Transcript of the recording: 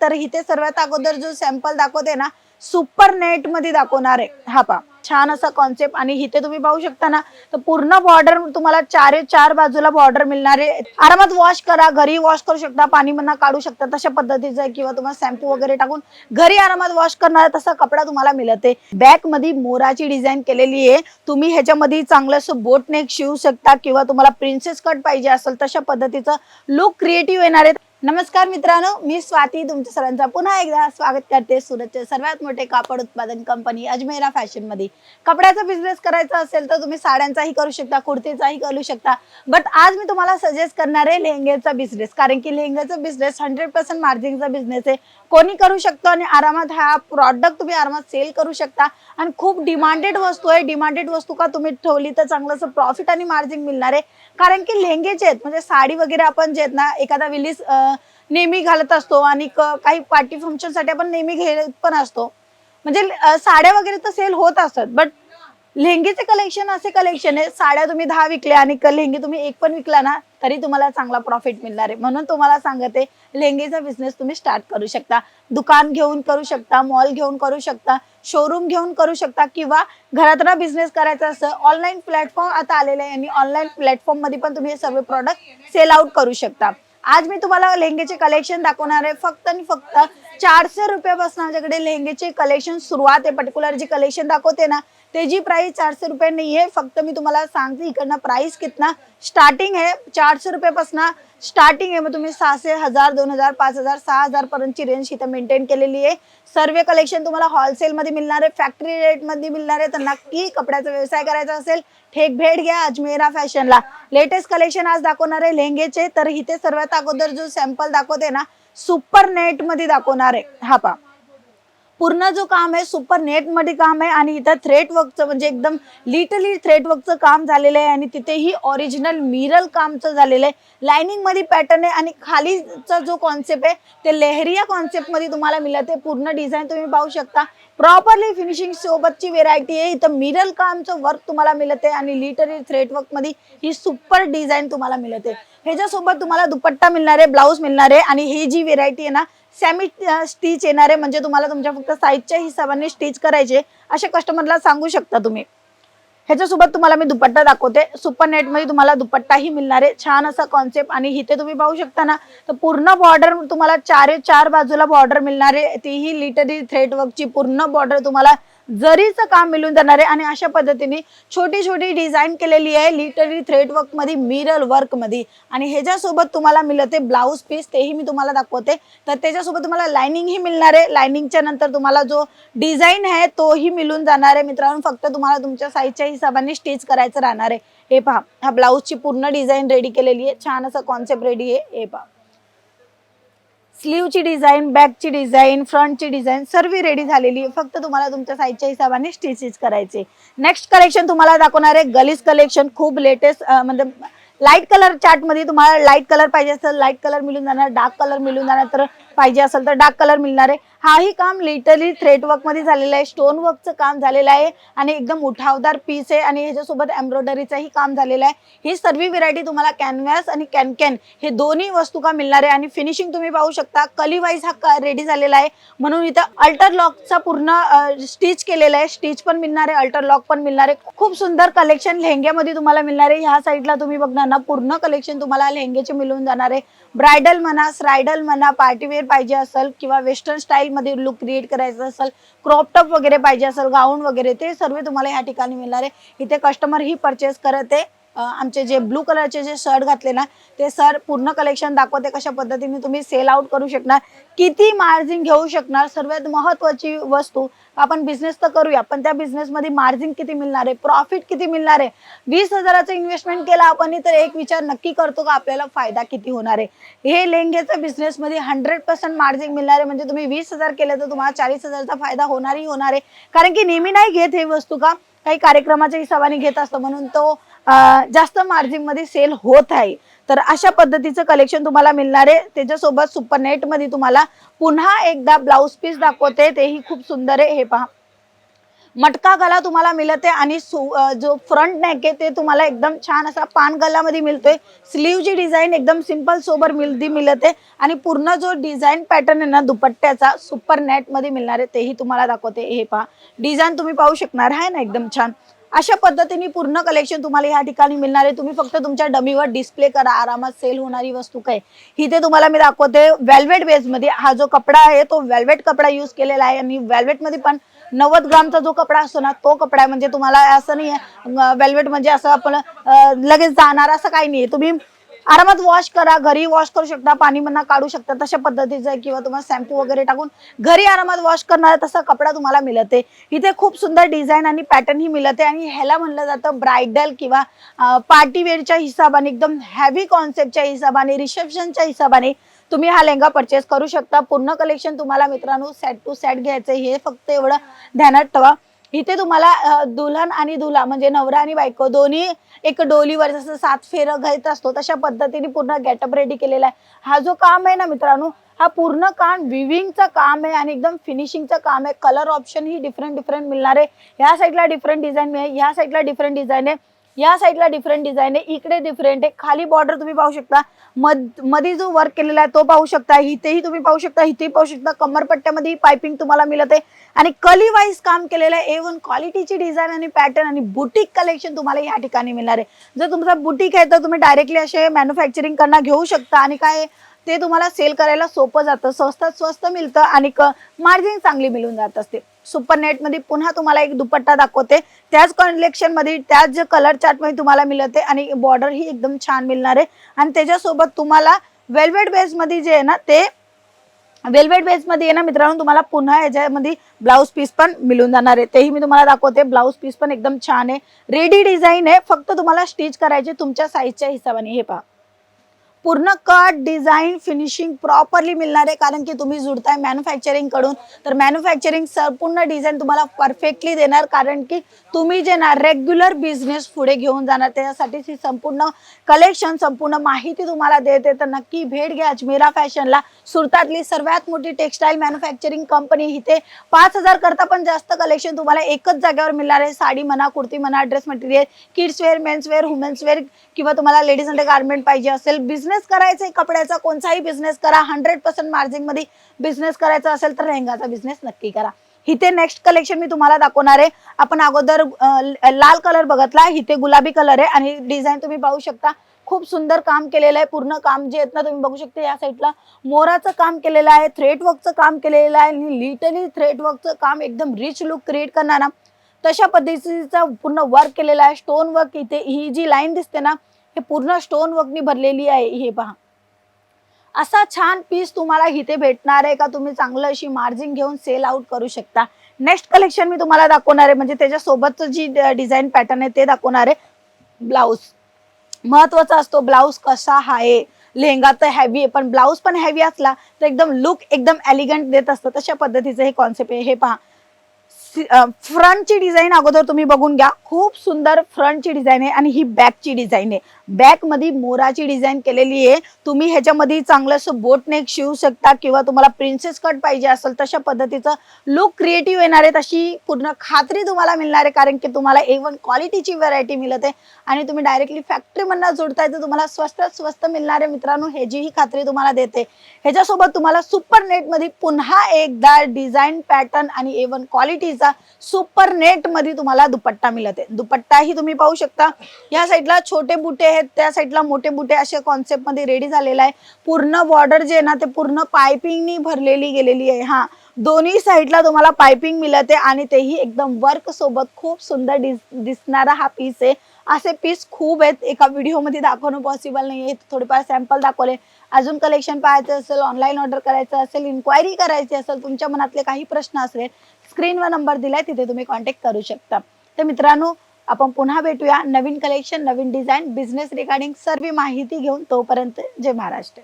तर इथे सर्वात अगोदर जो सॅम्पल दाखवते ना सुपर नेटमध्ये दाखवणार आहे. हा पा छान असा कॉन्सेप्ट आणि इथे तुम्ही पाहू शकता ना तर पूर्ण बॉर्डर तुम्हाला चार चार बाजूला बॉर्डर मिळणार आहे. आरामात वॉश करा घरी वॉश करू शकता पाणी मना काढू शकता तशा पद्धतीचं आहे. किंवा तुम्हाला शॅम्पू वगैरे टाकून घरी आरामात वॉश करणार तसा कपडा तुम्हाला मिळते बॅकमध्ये मोराची डिझाईन केलेली आहे. तुम्ही ह्याच्यामध्ये चांगलं असं बोट नेक शिवू शकता किंवा तुम्हाला प्रिन्सेस कट पाहिजे असेल तशा पद्धतीचं लुक क्रिएटिव्ह येणार आहे. नमस्कार मित्रांनो मी स्वाती तुमच्या सर्वांचा पुन्हा एकदा स्वागत करते सुरतचे सर्वात मोठे कापड उत्पादन कंपनी अजमेरा फॅशनमध्ये कपड्याचा बिझनेस करायचा असेल तर तुम्ही साड्यांचाही करू शकता कुर्तीचाही करू शकता. बट आज मी तुम्हाला सजेस्ट करणार आहे लेहंग्याचा बिझनेस कारण की लेहंग्याचा बिझनेस हंड्रेड पर्सेंट मार्जिनचा बिझनेस आहे. कोणी करू शकतो आणि आरामात हा प्रॉडक्ट तुम्ही आरामात सेल करू शकता. आणि खूप डिमांडेड वस्तू आहे. डिमांडेड वस्तू का तुम्ही ठेवली तर चांगलं असं प्रॉफिट आणि मार्जिन मिळणार आहे. कारण की लेहंगेचे आहेत म्हणजे साडी वगैरे आपण जे आहेत ना एखादा विलीस नेहमी घालत असतो आणि काही पार्टी फंक्शनसाठी आपण नेहमी घेत पण असतो. म्हणजे साड्या वगैरे तर सेल होत असतात बट लेहंगेचे कलेक्शन असे कलेक्शन आहे साड्या तुम्ही दहा विकल्या आणि लेहंगे तुम्ही एक पण विकला ना तरी तुम्हाला चांगला प्रॉफिट मिळणार आहे. म्हणून तुम्हाला सांगते लेहंगेचा बिझनेस तुम्ही स्टार्ट करू शकता. दुकान घेऊन करू शकता मॉल घेऊन करू शकता शोरूम घेऊन करू शकता किंवा घरातला बिझनेस करायचा असं ऑनलाईन प्लॅटफॉर्म आता आलेले आहे आणि ऑनलाईन प्लॅटफॉर्ममध्ये पण तुम्ही हे सर्व प्रॉडक्ट सेल आउट करू शकता. आज मी तुम्हाला लेंगेचे कलेक्शन दाखवणार आहे. फक्त आणि फक्त चारशे रुपयापासून आमच्याकडे लेहंगेचे कलेक्शन सुरुवात आहे. पर्टिक्युलर जे कलेक्शन दाखवते ना त्याची प्राइस चारशे रुपये नाही आहे फक्त मी तुम्हाला सांगते इकडनं प्राइस कितना स्टार्टिंग आहे. चारशे रुपयापासून स्टार्टिंग आहे. मग तुम्ही सहाशे हजार दोन हजार पाच हजार सहा हजार पर्यंतची रेंज इथं मेंटेन केलेली आहे. सर्व कलेक्शन तुम्हाला होलसेलमध्ये मिळणार आहे. फॅक्टरी रेटमध्ये मिळणार आहे. तर नक्की कपड्याचा व्यवसाय करायचा असेल ठेक भेट घ्या अजमेरा फॅशनला लेटेस्ट कलेक्शन आज दाखवणार आहे लेहंगेचे तर इथे सर्वात अगोदर जो सॅम्पल दाखवते ना सुपर नेटमध्ये दाखवणार आहे. हा पा पूर्ण जो काम आहे सुपर नेटमध्ये काम आहे आणि इथं थ्रेट वर्कचं म्हणजे एकदम लिटली थ्रेट वर्कचं काम झालेलं आहे आणि तिथेही ओरिजिनल मिरल कामचं झालेलं आहे. लाइनिंगमध्ये पॅटर्न आहे आणि खालीचा जो कॉन्सेप्ट आहे ते लेहरिया कॉन्सेप्टमध्ये तुम्हाला आहे पूर्ण डिझाईन तुम्ही पाहू शकता. प्रॉपरली फिनिशिंग सोबतची व्हेरायटी आहे. इथं मिरल कामचं वर्क तुम्हाला मिळत आहे आणि लिटरी थ्रेट वर्कमध्ये ही सुपर डिझाईन तुम्हाला मिळत. आहे ह्याच्यासोबत तुम्हाला दुपट्टा मिळणार आहे ब्लाऊज मिळणार आहे आणि ही जी व्हेरायटी आहे ना सॅमी स्टिच येणार आहे म्हणजे तुम्हाला तुमच्या फक्त साईजच्या हिशोबाने स्टिच करायचे असे कस्टमरला सांगू शकता तुम्ही. ह्याच्यासोबत तुम्हाला मी दुपट्टा दाखवते. सुपर नेटमध्ये तुम्हाला दुपट्टाही मिळणार. आहे छान असा कॉन्सेप्ट आणि इथे तुम्ही पाहू शकता ना तर पूर्ण बॉर्डर तुम्हाला चार चार बाजूला बॉर्डर मिळणार. आहे तीही लिटरी थ्रेड वर्कची पूर्ण बॉर्डर तुम्हाला जरीचं काम मिळून जाणार आहे आणि अशा पद्धतीने छोटी छोटी डिझाईन केलेली आहे लिटरी थ्रेड वर्कमध्ये मिरर वर्कमध्ये आणि ह्याच्यासोबत तुम्हाला मिळते ब्लाऊज पीस तेही मी तुम्हाला दाखवते. तर त्याच्यासोबत तुम्हाला लायनिंग ही मिळणार आहे. लायनिंगच्या नंतर तुम्हाला जो डिझाईन आहे तोही मिळून जाणार आहे. मित्रांनो फक्त तुम्हाला तुमच्या साईजच्या हिशोबाने स्टिच करायचं राहणार आहे. हे पहा हा ब्लाऊजची पूर्ण डिझाईन रेडी केलेली आहे. छान असं कॉन्सेप्ट रेडी आहे. हे पहा. स्लीवची डिझाईन बॅकची डिझाईन फ्रंटची डिझाईन सर्व रेडी झालेली आहे. फक्त तुम्हाला तुमच्या साईजच्या हिशोबाने स्टिचेस करायचे. नेक्स्ट कलेक्शन तुम्हाला दाखवणार आहे गलीज कलेक्शन खूप लेटेस्ट म्हणजे लाइट कलर चार्टमध्ये तुम्हाला लाइट कलर पाहिजे असेल लाइट कलर मिळून जाणार डार्क कलर मिळून जाणार तर पाहिजे असेल तर डार्क कलर मिळणार आहे. हाही काम लिटरली थ्रेड वर्कमध्ये झालेलं आहे. स्टोन वर्कचं काम झालेलं आहे. आणि एकदम उठावदार पीस आहे. आणि ह्याच्यासोबत एम्ब्रॉयडरीचंही काम झालेलं आहे. ही सर्व व्हेरायटी तुम्हाला कॅनव्हास आणि कॅनकॅन हे दोन्ही वस्तू का मिळणार आहे? आणि फिनिशिंग तुम्ही पाहू शकता. कली वाईज हा रेडी झालेला आहे. म्हणून इथं अल्टर लॉकचा पूर्ण स्टिच केलेला आहे. स्टिच पण मिळणार आहे. अल्टर लॉक पण मिळणार आहे. खूप सुंदर कलेक्शन लेहंग्यामध्ये तुम्हाला मिळणार आहे. ह्या साईडला तुम्ही बघणार ना पूर्ण कलेक्शन तुम्हाला लेहंग्याचे मिळून जाणार आहे. ब्रायडल म्हणा स्रायडल म्हणा पार्टीवेअर पाहिजे असेल किंवा वेस्टर्न स्टाईल मध्ये लुक क्रिएट करायचं असेल क्रॉप टॉप वगैरे पाहिजे असेल गाऊन वगैरे ते सर्व तुम्हाला या ठिकाणी मिळणार आहे. इथे कस्टमर ही परचेस करत. आहे आमचे जे ब्लू कलरचे जे शर्ट घातले ना ते सर पूर्ण कलेक्शन दाखवते कशा पद्धतीने तुम्ही सेल आउट करू शकणार. किती मार्जिन घेऊ शकणार? सर्वात महत्वाची वस्तू आपण बिझनेस तर करूया पण त्या बिझनेसमध्ये मध्ये मार्जिन किती मिळणार आहे? प्रॉफिट किती मिळणार आहे? वीस हजाराचं इन्व्हेस्टमेंट केलं आपण तर एक विचार नक्की करतो का आपल्याला फायदा किती होणार आहे? हे लेंगेचं बिझनेस मध्ये हंड्रेड पर्सेंट मार्जिन मिळणार आहे. म्हणजे तुम्ही वीस हजार केलं तर तुम्हाला चाळीस हजारचा फायदा होणारही होणार आहे. कारण की नेहमी नाही घेत हे वस्तू का? काही कार्यक्रमाच्या हिशोबाने घेत असतो म्हणून तो जास्त मार्जिनमध्ये सेल होत आहे. तर अशा पद्धतीचं कलेक्शन तुम्हाला मिळणार आहे. त्याच्यासोबत सुपर नेटमध्ये तुम्हाला पुन्हा एकदा ब्लाऊज पीस दाखवते. तेही खूप सुंदर आहे. हे पहा. मटका गला तुम्हाला मिळते आणि सु- जो फ्रंट नेक आहे ते तुम्हाला एकदम छान असा पान गलामध्ये मिळतोय. स्लीवची डिझाईन एकदम सिंपल सोबर मिळती मिळते आणि पूर्ण जो डिझाईन पॅटर्न आहे ना दुपट्ट्याचा सुपर नेटमध्ये मिळणार आहे. तेही तुम्हाला दाखवते. हे पहा. डिझाईन तुम्ही पाहू शकणार. आहे ना एकदम छान. अशा पद्धतीने पूर्ण कलेक्शन तुम्हाला या ठिकाणी मिळणार आहे. तुम्ही फक्त तुमच्या डमीवर डिस्प्ले करा. आरामात सेल होणारी वस्तू काय? इथे तुम्हाला मी दाखवते वेल्वेट बेसमध्ये हा जो कपडा आहे तो वेल्वेट कपडा युज केलेला आहे. आणि वेल्वेटमध्ये पण नव्वद ग्रामचा जो कपडा असतो ना तो कपडा आहे म्हणजे तुम्हाला असं नाही वेल्वेट म्हणजे असं आपण लगेच जाणार असं काही नाही तुम्ही आरामात वॉश करा घरी वॉश करू शकता पाणी म्हणा काढू शकता तशा पद्धतीचं आहे. किंवा तुम्हाला शॅम्पू वगैरे टाकून घरी आरामात वॉश करणारा तसा कपडा तुम्हाला मिळते इथे खूप सुंदर डिझाईन आणि पॅटर्न ही मिळते आणि ह्याला म्हणलं जातं ब्रायडल किंवा पार्टीवेअरच्या हिशोबाने हिसाबाने एकदम हॅवी कॉन्सेप्टच्या हिसाबाने रिसेप्शनच्या हिसाबाने तुम्ही हा लेहंगा परचेस करू शकता. पूर्ण कलेक्शन तुम्हाला मित्रांनो सेट टू सेट घ्यायचं हे फक्त एवढं ध्यानात ठेवा. इथे तुम्हाला दुल्हन आणि दुल्हा म्हणजे नवरा आणि बायको दोन्ही एक डोलीवर जसं सात फेर घेत असतो तशा पद्धतीने पूर्ण गेटअप रेडी केलेला आहे. हा जो काम आहे ना मित्रांनो हा पूर्ण काम विविंगचं काम आहे आणि एकदम फिनिशिंगचं काम आहे. कलर ऑप्शन ही डिफरंट डिफरंट मिळणार आहे. ह्या साईडला डिफरंट डिझाईन आहे ह्या साईडला डिफरंट डिझाईन आहे. या साईडला डिफरंट डिझाईन आहे इकडे डिफरंट आहे. खाली बॉर्डर तुम्ही पाहू शकता. मधमध्ये जो वर्क केलेला आहे तो पाहू शकता. इथेही तुम्ही पाहू शकता इथेही पाहू शकता. कमरपट्ट्यामध्ये पायपिंग तुम्हाला मिळत आहे. आणि कली वाईज काम केलेलं आहे ए वन क्वालिटीची डिझाईन आणि पॅटर्न आणि बुटीक कलेक्शन तुम्हाला या ठिकाणी मिळणार आहे. जर तुमचा बुटीक आहे तर तुम्ही डायरेक्टली असे मॅन्युफॅक्चरिंग करणं घेऊ शकता. आणि काय ते तुम्हाला सेल करायला सोपं जातं. स्वस्तात स्वस्त मिळतं आणि मार्जिन चांगली मिळून जात असते. सुपर नेटमध्ये पुन्हा तुम्हाला एक दुपट्टा दाखवते. त्याच कलेक्शनमध्ये त्याच कलर चार्टमध्ये तुम्हाला मिळते आणि बॉर्डर ही एकदम छान मिळणार आहे. आणि त्याच्यासोबत तुम्हाला वेल्वेट बेस मध्ये जे आहे ना ते वेल्वेट बेस मध्ये आहे ना मित्रांनो तुम्हाला पुन्हा याच्यामध्ये ब्लाऊज पीस पण मिळून जाणार आहे. तेही मी तुम्हाला दाखवते. ब्लाऊज पीस पण एकदम छान आहे. रेडी डिझाईन आहे. फक्त तुम्हाला स्टिच करायचे तुमच्या साईजच्या हिशोबाने. हे पहा. पूर्ण कट डिझाईन फिनिशिंग प्रॉपरली मिळणार आहे. कारण की तुम्ही जुडताय मॅन्युफॅक्चरिंगकडून. तर मॅन्युफॅक्चरिंग संपूर्ण डिझाईन तुम्हाला परफेक्टली देणार. कारण की तुम्ही जे ना रेग्युलर बिझनेस पुढे घेऊन जाणार त्याच्यासाठी ही संपूर्ण कलेक्शन संपूर्ण माहिती तुम्हाला देते. तर नक्की भेट घ्या अजमेरा फॅशनला सुरतातली सर्वात मोठी टेक्स्टाईल मॅन्युफॅक्चरिंग कंपनी इथे पाच हजार करता पण जास्त कलेक्शन तुम्हाला एकच जागेवर मिळणार आहे. साडी म्हणा कुर्ती म्हणा dress material kids wear men's wear women's wear किंवा तुम्हाला लेडीज अंडर गार्मेंट पाहिजे असेल. बिझनेस करायचा कपड्याचा कोणताही बिझनेस करा हंड्रेड पर्सेंट मार्जिनमध्ये बिझनेस करायचा असेल तर लेहंगाचा बिझनेस नक्की करा. इथे नेक्स्ट कलेक्शन मी तुम्हाला दाखवणार आहे. आपण अगोदर लाल कलर बघितला इथे गुलाबी कलर आहे आणि डिझाईन तुम्ही पाहू शकता. खूप सुंदर काम केलेलं आहे पूर्ण काम जे आहेत ना तुम्ही बघू शकता या साईडला मोराचं काम केलेलं आहे थ्रेड वर्कचं काम केलेलं आहे आणि लिटली थ्रेड वर्कचं काम एकदम रिच लुक क्रिएट करणार तशा पद्धतीचा पूर्ण वर्क केलेला आहे स्टोन वर्क इथे ही जी लाईन दिसते ना हे पूर्ण स्टोन वर्कनी भरलेली आहे हे पहा. असा छान पीस तुम्हाला इथे भेटणार आहे का? तुम्ही चांगलं अशी मार्जिन घेऊन सेल आउट करू शकता. नेक्स्ट कलेक्शन मी तुम्हाला दाखवणार आहे. म्हणजे त्याच्यासोबतचं जी डिझाईन पॅटर्न आहे ते दाखवणार आहे. ब्लाऊज महत्त्वाचा असतो ब्लाऊज कसा आहे? लेहंगा तर हॅवी आहे पण ब्लाऊज पण हॅवी असला तर एकदम लुक एकदम एलिगंट देत असतं. तशा पद्धतीचं हे कॉन्सेप्ट आहे. हे पहा. फ्रंटची डिझाईन अगोदर तुम्ही बघून घ्या. खूप सुंदर फ्रंटची डिझाईन आहे आणि ही बॅकची डिझाईन आहे. बॅकमध्ये मोराची डिझाईन केलेली आहे. तुम्ही ह्याच्यामध्ये चांगलं असं बोट नेक शिवू शकता किंवा तुम्हाला प्रिन्सेस कट पाहिजे असेल तशा पद्धतीचं लुक क्रिएटिव्ह येणार आहे तशी पूर्ण खात्री तुम्हाला मिळणार आहे कारण की तुम्हाला ए वन क्वालिटीची व्हरायटी मिळत आहे. आणि तुम्ही डायरेक्टली फॅक्टरीमधनं जोडताय तर तुम्हाला स्वस्तात स्वस्त मिळणार आहे. मित्रांनो ह्याचीही खात्री तुम्हाला देते. ह्याच्यासोबत तुम्हाला सुपर नेटमध्ये पुन्हा एकदा डिझाईन पॅटर्न आणि ए वन क्वालिटीचा सुपर नेटमध्ये तुम्हाला दुपट्टा मिळत आहे. दुपट्टाही तुम्ही पाहू शकता. या साईडला छोटे बुटे आहेत त्या साईडला मोठे बुटे अशा कॉन्सेप्टमध्ये रेडी झालेला आहे. पूर्ण बॉर्डर जे आहे ना ते पूर्ण पायपिंगनी भरलेली गेलेली आहे. हा दोन्ही साईडला तुम्हाला पायपिंग मिळते आणि तेही एकदम वर्क सोबत खूप सुंदर दिस दिसणारा हा पीस आहे. असे पीस खूप आहेत. एका व्हिडिओमध्ये दाखवणं पॉसिबल नाही आहे थोडेफार सॅम्पल दाखवले. अजून कलेक्शन पाहायचं असेल ऑनलाईन ऑर्डर करायचं असेल इन्क्वायरी करायची असेल तुमच्या मनातले काही प्रश्न असले स्क्रीनवर नंबर दिलाय तिथे तुम्ही कॉन्टॅक्ट करू शकता. तर मित्रांनो आपण पुन्हा भेटूया नवीन कलेक्शन नवीन डिझाईन बिझनेस रिगार्डिंग सर्व माहिती घेऊन तोपर्यंत जय महाराष्ट्र.